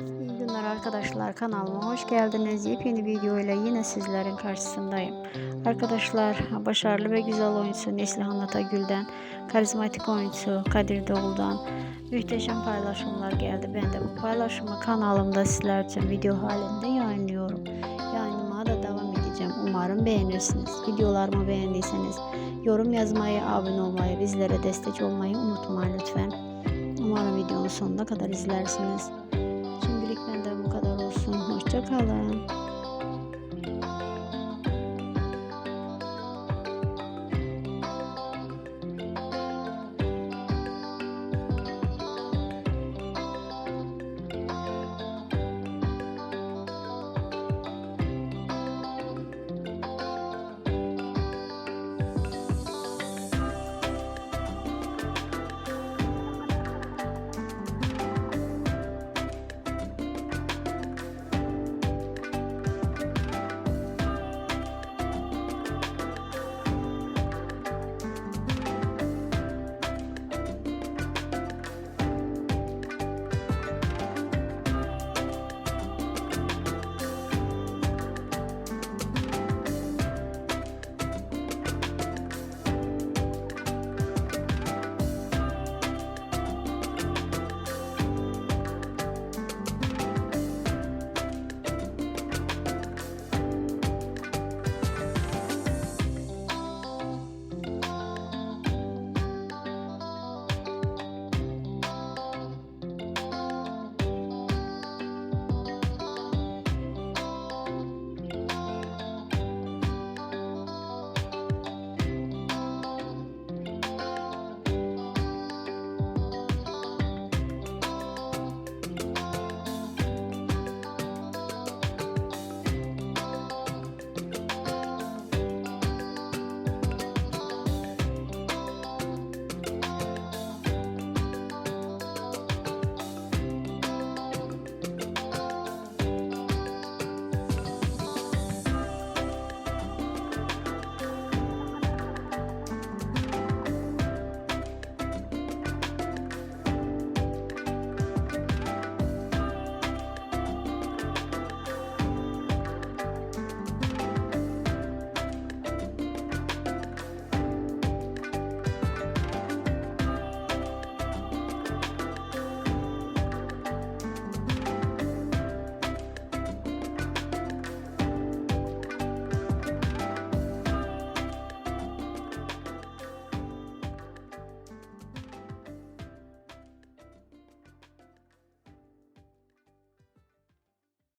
İyi günler arkadaşlar kanalıma hoş geldiniz. Yepyeni video ile yine sizlerin karşısındayım. Arkadaşlar başarılı ve güzel oyuncu Neslihan Atagül'den, karizmatik oyuncu Kadir Doğulu'dan muhteşem paylaşımlar geldi. Ben de bu paylaşımı kanalımda sizler için video halinde yayınlıyorum. Yayınlamaya da devam edeceğim. Umarım beğenirsiniz. Videolarımı beğendiyseniz yorum yazmayı, abone olmayı, bizlere destek olmayı unutmayın lütfen. Umarım videonun sonuna kadar izlersiniz. Benden bu kadar olsun. Hoşça kalın.